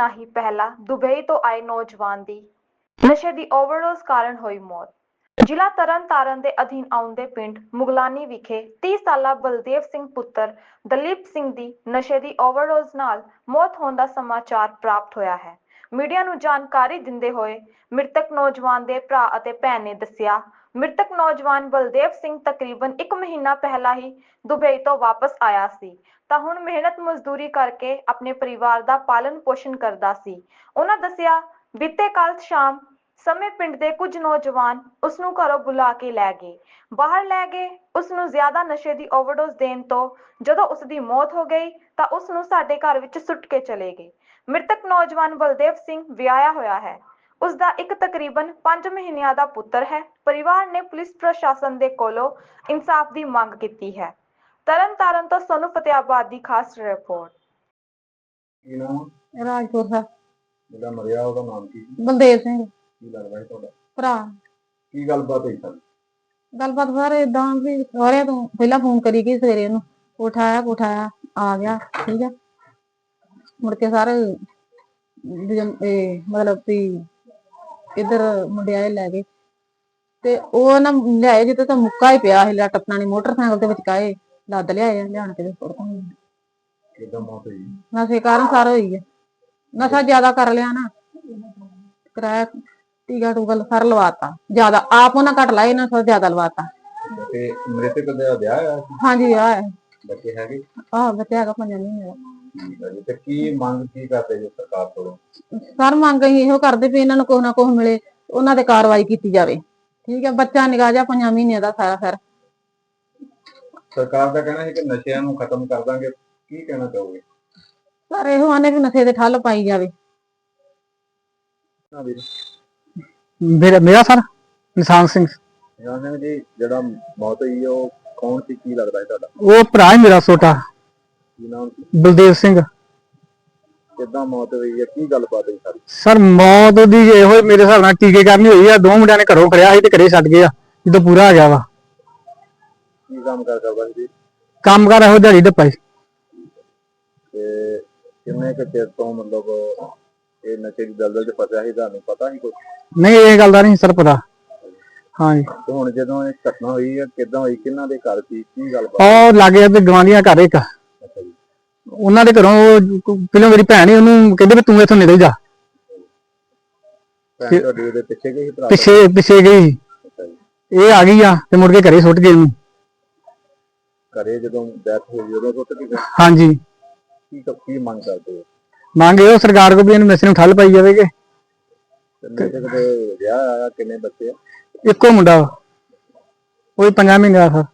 ਮਹੀਨਾ ਹੀ ਪਹਿਲਾਂ ਦੁਬਈ ਤੋਂ ਆਏ ਨੌਜਵਾਨ ਦੀ। ਨਸ਼ੇ ਦੀ ਓਵਰਡੋਜ਼ ਕਾਰਨ ਹੋਈ ਮੌਤ। ਜ਼ਿਲ੍ਹਾ ਤਰਨਤਾਰਨ ਦੇ ਅਧੀਨ ਆਉਂਦੇ ਪਿੰਡ ਮੁਗਲਾਨੀ ਵਿਖੇ 30 ਸਾਲਾ ਬਲਦੇਵ ਸਿੰਘ ਪੁੱਤਰ ਦਲੀਪ ਸਿੰਘ ਦੀ ਨਸ਼ੇ ਦੀ ਓਵਰਡੋਜ਼ ਨਾਲ ਮੌਤ ਹੋਣ ਦਾ ਸਮਾਚਾਰ ਪ੍ਰਾਪਤ ਹੋਇਆ ਹੈ। ਮੀਡੀਆ ਨੂੰ ਜਾਣਕਾਰੀ ਦਿੰਦੇ ਹੋਏ ਮ੍ਰਿਤਕ ਨੌਜਵਾਨ ਦੇ ਭਰਾ ਅਤੇ ਭੈਣ ਨੇ ਦੱਸਿਆ ਮ੍ਰਿਤਕ ਨੌਜਵਾਨ ਬਲਦੇਵ ਸਿੰਘ ਤਕਰੀਬਨ 1 ਮਹੀਨਾ ਪਹਿਲਾਂ ਹੀ ਦੁਬਈ ਤੋਂ ਵਾਪਸ ਆਇਆ ਸੀ। ਤਾਂ ਹੁਣ ਮਿਹਨਤ ਮਜ਼ਦੂਰੀ ਕਰਕੇ ਆਪਣੇ ਪਰਿਵਾਰ ਦਾ ਪਾਲਣ ਪੋਸ਼ਣ ਕਰਦਾ ਸੀ। ਉਹਨਾਂ ਦੱਸਿਆ, ਬੀਤੇ ਕੱਲ ਸ਼ਾਮ ਸਮੇਂ ਪਿੰਡ ਦੇ ਕੁਝ ਨੌਜਵਾਨ ਉਸ ਨੂੰ ਘਰੋਂ ਬੁਲਾ ਕੇ ਲੈ ਗਏ। ਬਾਹਰ ਲੈ ਗਏ। ਉਸ ਨੂੰ ਜ਼ਿਆਦਾ ਨਸ਼ੇ ਦੀ ਓਵਰਡੋਜ਼ ਦੇਣ ਤੋਂ ਜਦੋਂ ਉਸ ਦੀ ਮੌਤ ਹੋ ਗਈ, ਤਾਂ ਉਸ ਨੂੰ ਸਾਡੇ ਘਰ ਵਿੱਚ ਸੁੱਟ ਕੇ ਚਲੇ ਗਏ। ਮ੍ਰਿਤਕ ਨੌਜਵਾਨ ਬਲਦੇਵ ਸਿੰਘ ਵਿਆਹਿਆ ਹੋਇਆ ਹੈ। ਉਸ ਦਾ ਇੱਕ ਤਕਰੀਬਨ 5 ਮਹੀਨਿਆਂ ਦਾ ਪੁੱਤਰ ਹੈ। ਪਰਿਵਾਰ ਨੇ ਪੁਲਿਸ ਪ੍ਰਸ਼ਾਸਨ ਦੇ ਕੋਲੋਂ ਇਨਸਾਫ ਦੀ ਮੰਗ ਕੀਤੀ ਹੈ। ਤਰਨਤਾਰਨ ਤੋਂ ਸੋਨੂ ਫਤਿਆਬਾਦ ਦੀ ਖਾਸ ਰਿਪੋਰਟ। ਕੀ ਨਾਮ ਆ? ਰਾਜਪੁਰ ਦਾ ਜਿਹੜਾ ਮਰਿਆ ਉਹਦਾ ਨਾਮ ਕੀ ਸੀ? ਬਲਦੇਵ ਸਿੰਘ। ਕੀ ਲੱਗਦਾ ਹੈ ਤੁਹਾਡਾ? ਭਰਾ। ਕੀ ਗੱਲਬਾਤ ਹੋਈ ਸਰ? ਗੱਲਬਾਤ ਸਾਰੇ ਇਦਾਂ ਵੀ ਸਹੁਰਿਆਂ ਤੋਂ ਪਹਿਲਾਂ ਫੋਨ ਕਰੀ ਗਈ ਸਵੇਰੇ ਉਹਨੂੰ। ਉਠਾਇਆ ਉਠਾਇਆ ਆ ਗਿਆ ਠੀਕ ਹੈ ਮੁੜ ਕੇ ਸਾਰੇ ਇਹ ਮਤਲਬ ਵੀ ਇਧਰ ਮੁੰਡਿਆਏ ਲੈ ਗਏ। ਤੇ ਉਹ ਨਾ ਲਿਆਏ ਜਿੱਤੇ ਤਾਂ ਮੁੱਕਾ ਹੀ ਪਿਆ ਸੀ ਲੱਟ ਆਪਣਾ ਮੋਟਰਸਾਈਕਲ ਦੇ ਵਿੱਚ ਕਾਏ ਲੱਦ ਲਿਆਏ ਲਿਆਣ ਕੇ ਤੇ ਸੁੱਟ ਦਿੱਤਾ। ਕਿਦਾਂ ਮੌਤ ਹੋਈ? ਨਸ਼ੇ ਕਾਰਨ ਸਾਰਾ ਹੋਈ ਹੈ ਨਸ਼ਾ ਜ਼ਿਆਦਾ ਕਰ ਲਿਆ ਨਾ ਕਿਰਾਇਆ ਟੀਕਾ ਟੂਕਾ ਸਾਰਾ ਲਵਾਤਾ। ਜ਼ਿਆਦਾ ਆਪ ਉਹਨਾਂ ਘੱਟ ਲਾਏ ਨਾ ਥੋੜਾ ਜ਼ਿਆਦਾ ਲਵਾਤਾ। ਤੇ ਮ੍ਰਿਤਕ ਦਾ ਵਿਆਹ ਸੀ? ਹਾਂਜੀ ਵਿਆਹ ਹੈ ਬੱਚੇ ਹੈਗੇ? ਆਹ ਬੱਚਾ ਹੈਗਾ ਪੰਜਾਂ ਮਹੀਨੇ ਦਾ ਠੀਕ ਹੈ ਜੀ। ਤੇ ਕੀ ਮੰਗ ਕੀ ਕਰਦੇ ਜੀ ਸਰਕਾਰ ਕੋਲੋਂ? ਸਰ ਮੰਗ ਅਸੀਂ ਇਹੋ ਕਰਦੇ ਵੀ ਇਹਨਾਂ ਨੂੰ ਕੁਛ ਨਾ ਕੁਛ ਮਿਲੇ ਉਹਨਾਂ ਤੇ ਕਾਰਵਾਈ ਕੀਤੀ ਜਾਵੇ। ਠੀਕ ਹੈ ਬੱਚਾ ਨਿਗਾਹ ਜਾ ਪੰਜਾਂ ਮਹੀਨਿਆਂ ਦਾ ਸਾਰਾ ਫਿਰ। ਸਰਕਾਰ ਦਾ ਕਹਿਣਾ ਹੈ ਕਿ ਨਸ਼ਿਆਂ ਨੂੰ ਖਤਮ ਕਰ ਦਾਂਗੇ। ਕੀ ਕਹਿਣਾ ਚਾਹੋਗੇ? ਸਰ ਇਹੋ ਆਨੇ ਵੀ ਨਸ਼ੇ ਤੇ ਠੱਲ ਪਾਈ ਜਾਵੇ। ਨਾ ਵੀਰ। ਮੇਰਾ ਮੇਰਾ ਸਰ ਨਿਸ਼ਾਨ ਸਿੰਘ। ਜੀ ਜਿਹੜਾ ਮੌਤ ਹੋਈ ਉਹ ਕੌਣ ਸੀ ਕੀ ਲੱਗਦਾ ਹੈ ਤੁਹਾਡਾ? ਉਹ ਭਰਾ ਹੈ ਮੇਰਾ ਛੋਟਾ। ਕੀ ਨਾਮ ਸੀ? ਬਲਦੇਵ ਸਿੰਘ। ਕਿੱਦਾਂ ਮੌਤ ਹੋਈ ਹੈ? ਕੀ ਗੱਲਬਾਤ ਹੋਈ ਸਾਰੀ? ਸਰ ਮੌਤ ਦੀ ਇਹੋ ਹੀ ਮੇਰੇ ਹਿਸਾਬ ਨਾਲ ਟੀਕੇ ਕਰਨੀ ਹੋਈ ਆ। ਦੋ ਮੁੰਡਿਆਂ ਨੇ ਘਰੋਂ ਖੜਿਆ ਸੀ ਤੇ ਘਰੇ ਛੱਡ ਗਏ ਆ। ਜਦੋਂ ਪੂਰਾ ਆ ਗਿਆ ਵਾ। ਕੀ ਕੰਮ ਕਰ ਕਰਦਾ ਸੀ? ਜੀ? ਕੰਮ ਕਰ ਇਹੋ ਦਿਹਾੜੀ ਡੱਪਾ ਸੀ ਤੇ ਕਿੰਨੇ ਕੁ ਚਿਰ ਤੋਂ ਮਤਲਬ ਇਹ ਨਸ਼ੇ ਦੀ ਦਲਦਲ 'ਚ ਫਸਿਆ ਸੀ? ਤੁਹਾਨੂੰ ਪਤਾ ਨਹੀਂ ਕੁਝ ਨਹੀਂ ਇਹ ਗੱਲ ਦਾ ਨਹੀਂ ਸਰ ਪਤਾ। ਹਾਂਜੀ। ਤੇ ਹੁਣ ਜਦੋਂ ਇਹ ਘਟਨਾ ਹੋਈ ਹੈ ਕਿੱਦਾਂ ਹੋਈ ਕਿਹਨਾਂ ਦੇ ਘਰ ਸੀ ਕੀ ਗੱਲਬਾਤ? ਉਹ ਲਾਗੇ ਤੇ ਗਵਾਂਡੀਆਂ ਘਰ ਇੱਕ। ਅੱਛਾ ਜੀ। ਉਹਨਾਂ ਦੇ ਘਰੋਂ ਉਹ ਪਹਿਲਾਂ ਮੇਰੀ ਭੈਣ ਸੀ ਉਹਨੂੰ ਕਹਿੰਦੇ ਵੀ ਤੂੰ ਇੱਥੋਂ ਨਿਕਲ ਜਾ। ਭੈਣ ਤੁਹਾਡੀ ਉਹਦੇ ਪਿੱਛੇ ਗਈ ਸੀ ਭਰਾ ਪਿੱਛੇ ਪਿੱਛੇ ਗਈ ਸੀ। ਅੱਛਾ ਜੀ। ਇਹ ਆ ਗਈ ਆ ਤੇ ਮੁੜ ਕੇ ਘਰੇ ਸੁੱਟ ਗਏ ਇਹਨੂੰ ਘਰੇ ਜਦੋਂ ਡੈਥ ਹੋਈ ਉਦੋਂ ਤੋਂ ਕੀ ਹਾਂਜੀ। ਕੀ ਕੀ ਮੰਗ ਕਰਦੇ ਹੋ? ਮੰਗ ਇਹੋ ਸਰਕਾਰ ਕੋਲ ਵੀ ਇਹਨੂੰ ਨਸ਼ੇ ਨੂੰ ਠੱਲ ਪਾਈ ਤੇ ਮੇਰੇ ਵਿਆਹ ਆਇਆ ਕਿੰਨੇ ਬੱਚੇ ਆ? ਇੱਕੋ ਮੁੰਡਾ ਵਾ। ਉਹ ਵੀ ਪੰਜਾਂ ਮਹੀਨੇ ਦਾ ਸਰ